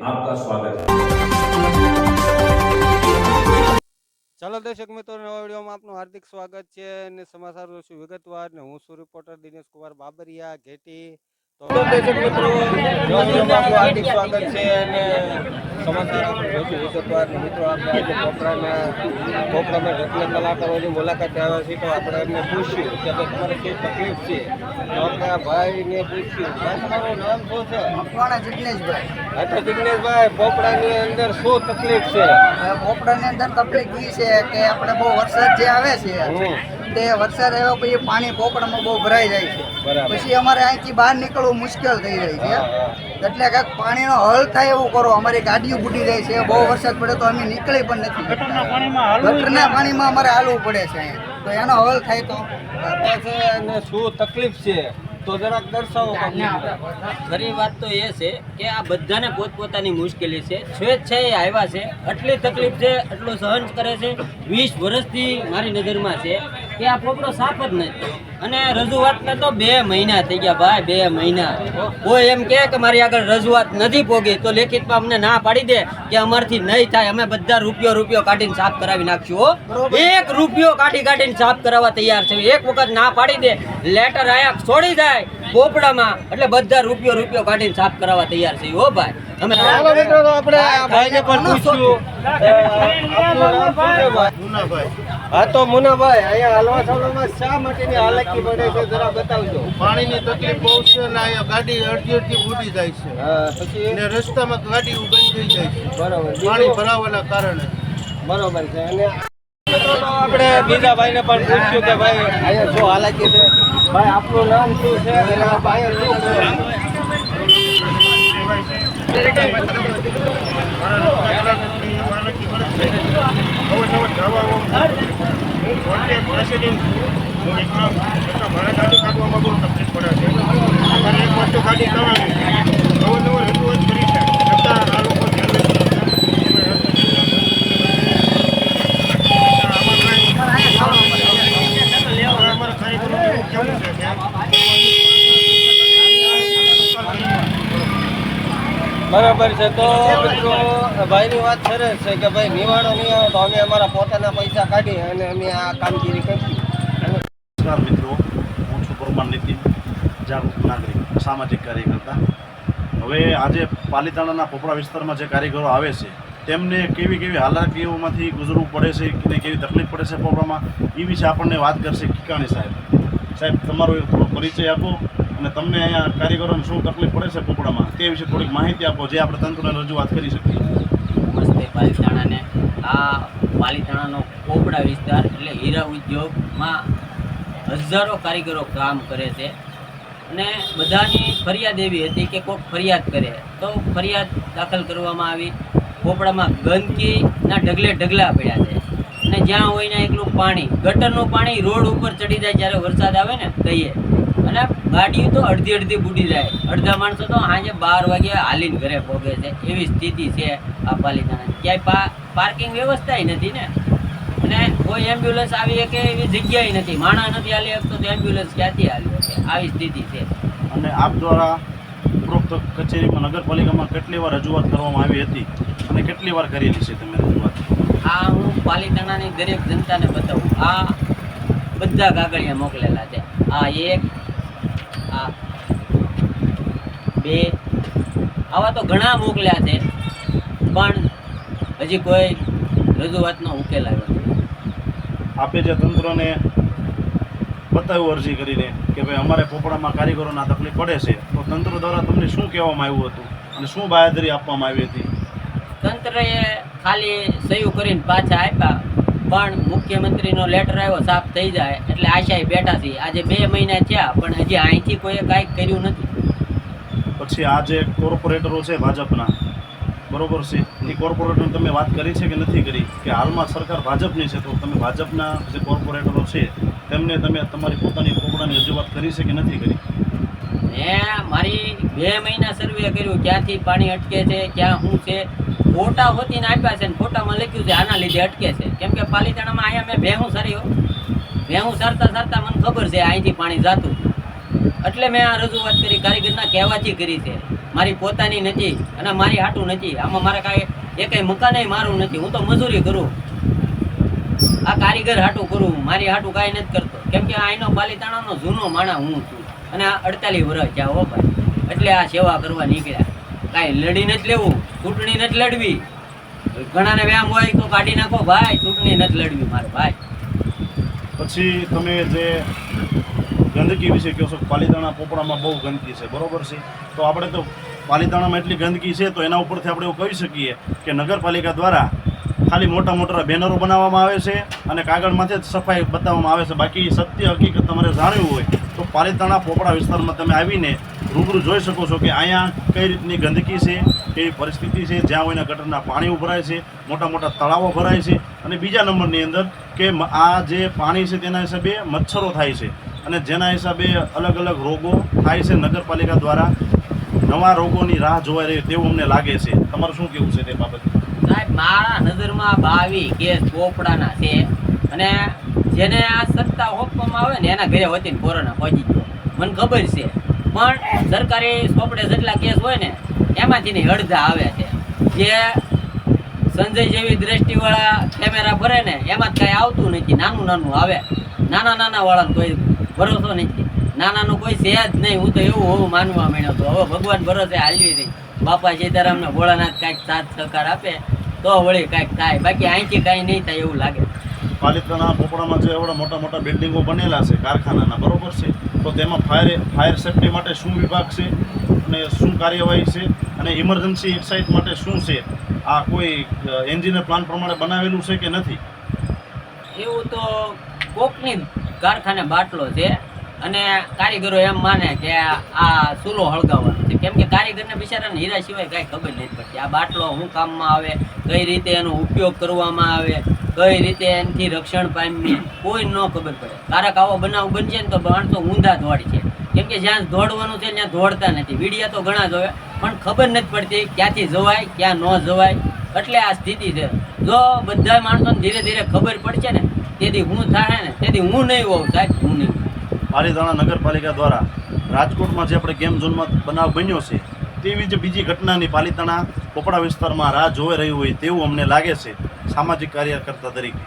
आपका स्वागत है ચાલો દર્શક મિત્રો નવા વિડીયોમાં આપનું હાર્દિક સ્વાગત છે અને સમાચાર જોશું વિગતવાર ને હું છું રિપોર્ટર દિનેશ કુમાર બાબરિયા ઘેટી તો દર્શક મિત્રો નવા વિડીયોમાં આપનું હાર્દિક સ્વાગત છે અને સમાચાર આપણે મિત્રો આપણે આજે કોપરાના કોપરામાં રત્ન કલાકારોની મુલાકાતે આવ્યા છીએ તો આપણે એમને પૂછ્યું કે ભાઈ તમારે તકલીફ છે? તો આપણે આ ભાઈને પૂછ્યું ભાઈ તમારું નામ શું છે? જિગ્નેશભાઈ. હા તો જિગ્નેશભાઈ પોપડાની અંદર શું તકલીફ છે? પોપડાની અંદર તકલીફ એ છે કે આપણે બહુ વરસાદ જે આવે છે. તે વરસાદ આવ્યા પછી પાણી પોપડામાં બહુ ભરાઈ જાય છે. પછી અમારે અહીંથી બહાર નીકળવું મુશ્કેલ થઈ જાય છે. એટલે કાંઈક પાણીનો હલ થાય એવું કરો. અમારી ગાડીઓ ફૂટી જાય છે. બહુ વરસાદ પડે તો અમે નીકળી પણ નથી ગટરના પાણીમાં અમારે હાલવું પડે છે અહીંયા. તો એનો હલ થાય તો. છે અને શું તકલીફ છે? તો જરાક દર્શાવો ખરી વાત તો એ છે કે આ બધાને પોતપોતાની મુશ્કેલી છે. સ્વેચ્છાએ આવ્યા છે. આટલી તકલીફ છે એટલું સહન કરે છે. વીસ વર્ષથી મારી નજરમાં છે. કે આ પોપડો સાફ જ નથી અને રજૂઆતને તો બે મહિના થઈ ગયા ભાઈ બે મહિના કોઈ એમ કહે કે મારી આગળ રજૂઆત નથી પોગી તો લેખિતમાં અમને ના પાડી દે કે અમારથી નહીં થાય અમે બધા રૂપિયો રૂપિયો કાઢીને સાફ કરાવી નાખશું હો એક રૂપિયો કાઢી કાઢીને સાફ કરાવવા તૈયાર છે એક વખત ના પાડી દે લેટર આયા છોડી જાય પોપડામાં એટલે બધા રૂપિયો રૂપિયો કાઢીને સાફ કરાવવા તૈયાર છે હો ભાઈ અમે આપણે ભાઈને પણ પૂછ્યું શું છે ભાઈ? હા તો મુનાભાઈ અહીંયા હલવા સલવામાં શા માટેની હાલાકી પડે છે જરા બતાવજો. પાણીની તકલીફ બહુ છે ને અહીંયા ગાડી અડધી અડધી ઉડી જાય છે. હા પછી? ને રસ્તામાં ગાડી બંધ થઈ જાય છે. બરાબર. પાણી ભરાવાના કારણે. બરોબર છે. અને આપણે બીજા ભાઈને પણ પૂછ્યું કે ભાઈ અહીંયા શું હાલાકી છે? ભાઈ આપનું નામ શું છે? અને એક વસ્તુ ખાલી કરો? બરાબર છે. તો મિત્રો, ભાઈની વાત સરસ છે કે ભાઈ નિવાડો નહીં આવે તો અમે અમારા પોતાના પૈસા કાઢી અને અમે આ કામગીરી કરી નમસ્કાર મિત્રો, હું છું પરમાર નીતિન, જાગૃત નાગરિક, સામાજિક કાર્યકર્તા. હવે આજે પાલીતાણાના પોપડા વિસ્તારમાં જે કારીગરો આવે છે, તેમને કેવી કેવી હાલાકીઓમાંથી ગુજરવું પડે છે કે કેવી તકલીફ પડે છે પોપડામાં, એ વિશે આપણને વાત કરશે કિકાણી સાહેબ. સાહેબ, તમારો થોડો પરિચય આપો. અને તમને અહીંયા કારીગરોને શું તકલીફ પડે છે પોપડામાં તે વિશે થોડીક માહિતી આપો, જે આપણે તંત્રને રજૂઆત કરી શકીએ. નમસ્તે, પાલીતાણાને. આ પાલીતાણાનો કોપડા વિસ્તાર એટલે હીરા ઉદ્યોગમાં હજારો કારીગરો કામ કરે છે. અને બધાની ફરિયાદ એવી હતી કે કોઈક ફરિયાદ કરે. તો ફરિયાદ દાખલ કરવામાં આવી. કોપડામાં ગંદકીના ઢગલે ઢગલા પડ્યા છે. અને જ્યાં હોય ને એકલું પાણી, ગટરનું પાણી રોડ ઉપર ચડી જાય, જ્યારે વરસાદ આવે ને, કહીએ. અને ગાડીઓ તો અડધી અડધી બુડી જાય. અડધા માણસો તો સાંજે બાર વાગે હાલીને ઘરે પહોંચે છે. એવી સ્થિતિ છે આ પાલિકાના ક્યાંય પાર્કિંગ વ્યવસ્થાય નથી ને. અને કોઈ એમ્બ્યુલન્સ આવી શકે એવી જગ્યાએ નથી. માણસ નથી હાલી શકતો તો એમ્બ્યુલન્સ ક્યાંથી હાલી શકે? આવી સ્થિતિ છે. અને આપ દ્વારા ઉપરોક્ત કચેરીમાં નગરપાલિકામાં કેટલી વાર રજૂઆત કરવામાં આવી હતી? અને કેટલી વાર કરેલી છે તમે રજૂઆત? આ હું પાલિતાણાની દરેક જનતાને બતાવું. આ બધા કાગળિયા મોકલેલા છે. આ એક આ બે આવા તો ઘણા મોકલ્યા છે પણ હજી કોઈ રજૂઆતનો ઉકેલ આવ્યો નથી. આપે જે તંત્રને બતાવ્યું અરજી કરીને કે ભાઈ અમારે પોપડામાં કારીગરોના તકલીફ પડે છે તો તંત્ર દ્વારા તમને શું કહેવામાં આવ્યું હતું અને શું બાહેધરી આપવામાં આવી હતી? તંત્રએ ખાલી સહયું કરીને પાછા આપ્યા પણ મુખ્યમંત્રીનો લેટર આવ્યો સાફ થઈ જાય એટલે આશાએ બેઠા છીએ. આજે બે મહિના થયા પણ હજી અહીંથી કોઈએ કાંઈક કર્યું નથી. પછી આ જે કોર્પોરેટરો છે ભાજપના, બરોબર છે? એ કોર્પોરેટરની તમે વાત કરી છે કે નથી કરી? કે હાલમાં સરકાર ભાજપની છે, તો તમે ભાજપના જે કોર્પોરેટરો છે, તેમને તમે તમારી પોતાની પોપડાની રજૂઆત કરી છે કે નથી કરી? મેં મારી બે મહિના સર્વે કર્યું, ક્યાંથી પાણી અટકે છે, ક્યાં શું છે? ફોટા હોતીને આપ્યા છે ફોટામાં લખ્યું છે, આના લીધે અટકે છે. કેમ કે પાલીતાણામાં અહીંયા મેં ભેહું સર્યો ભેહું સરતા સરતા મને ખબર છે, અહીંથી પાણી જાતું. એટલે મેં આ રજૂઆત કરી, કારીગરના કહેવાથી કરી છે. મારી પોતાની નથી અને મારી હાટું નથી. આમાં મારે કાંઈ એકેય મકાને મારું નથી. હું તો મજૂરી કરું. આ કારીગર હાટું કરું. મારી હાટું કાંઈ નથી કરતો. કેમ કે આઈનો પાલીતાણાનો જૂનો માણા હું છું. અને આ અડતાલીસ વર્ષ જાઓ ભાઈ. એટલે આ સેવા કરવા નીકળ્યા. કાંઈ લડી નથી લેવું. ચૂંટણી નથી લડવી. ઘણાને વ્યામ હોય તો કાઢી નાખો. ભાઈ, ચૂંટણી નથી લડવી મારે, ભાઈ. પછી તમે જે ગંદકી વિશે કહો છો? પાલીતાણા પોપડામાં બહુ ગંદકી છે, બરોબર છે? તો આપણે તો પાલીતાણામાં એટલી ગંદકી છે, તો એના ઉપરથી આપણે એવું કહી શકીએ કે નગરપાલિકા દ્વારા ખાલી મોટા મોટા બેનરો બનાવવામાં આવે છે અને કાગળમાંથી જ સફાઈ બતાવવામાં આવે છે. બાકી સત્ય હકીકત તમારે જાણવું હોય તો પાલીતાણા પોપડા વિસ્તારમાં તમે આવીને રૂબરૂ જોઈ શકો છો કે અહીંયા કઈ રીતની ગંદકી છે, કેવી પરિસ્થિતિ છે, જ્યાં હોઈને ગટરના પાણી ઉભરાય છે, મોટા મોટા તળાવો ભરાય છે અને બીજા નંબરની અંદર કે આ જે પાણી છે તેના હિસાબે મચ્છરો થાય છે. અને જેના હિસાબે અલગ અલગ રોગો થાય છે નગરપાલિકા દ્વારા, નવા રોગોની રાહ જોવાઈ રહી તેવું અમને લાગે છે. તમારું શું કેવું છે તે બાબતે? મારા નજરમાં બાવી કેસ પોપડાના છે અને જેને આ સત્તા હોપવામાં આવે ને એના ઘરે વતીને કોરોના પહોંચી ગયો. મને ખબર છે. પણ સરકારી સોપડે જેટલા કેસ હોય ને, એમાંથી ને અડધા આવે છે. જે સંજય જેવી દ્રષ્ટિવાળા કેમેરા ભરે ને, એમાં કાંઈ આવતું નથી, નાનું નાનું આવે. નાના નાના વાળાને કોઈ ભરોસો નથી. નાનાનું કોઈ છે જ નહીં. હું તો એવું હોવું માનવા માંડ્યો તો. હવે ભગવાન ભરોસે હાલવી રહી બાપા સીતારામને ભોળાનાથ કાંઈક સાથ સહકાર આપે તો વળી કાંઈક થાય. બાકી અહીંથી કાંઈ નહીં થાય એવું લાગે. પાલિતાણા પોપડામાં જે એવડા મોટા મોટા બિલ્ડિંગો બનેલા છે કારખાનાના બરોબર છે? તો તેમાં ફાયર ફાયર સેફટી માટે શું વિભાગ છે અને શું કાર્યવાહી છે અને ઇમરજન્સી એક્સાઇટ માટે શું છે? આ કોઈ એન્જિનિયર પ્લાન પ્રમાણે બનાવેલું છે કે નથી? એવું તો કોકની કારખાને બાટલો છે અને કારીગરો એમ માને કે આ ચૂલો હળગાવવાનો છે. કેમ કે કારીગરને બિચારાને હીરા સિવાય કાંઈ ખબર નથી પડતી. આ બાટલો શું કામમાં આવે, કઈ રીતે એનો ઉપયોગ કરવામાં આવે, કઈ રીતે એનાથી રક્ષણ પામીએ, કોઈ ન ખબર પડે. કારક આવો બનાવ બનશે ને તો માણસો ઊંધા દોડી છે. કેમ કે જ્યાં દોડવાનું છે ત્યાં દોડતા નથી. વિડીયા તો ઘણા જોવે, પણ ખબર નથી પડતી ક્યાંથી જવાય, ક્યાં ન જવાય. એટલે આ સ્થિતિ છે. જો બધા માણસોને ધીરે ધીરે ખબર પડશે ને તેથી હું થાય ને, તેથી હું નહીં હોઉં, સાહેબ, હું નહીં. પાલિતાણા નગરપાલિકા દ્વારા રાજકોટમાં જે આપણે ગેમ ઝોનમાં બનાવ બન્યો છે, તેવી જ બીજી ઘટનાની પાલિતાણા પોપડા વિસ્તારમાં રાહ જોઈ રહ્યું હોય તેવું અમને લાગે છે, સામાજિક કાર્યકર્તા તરીકે.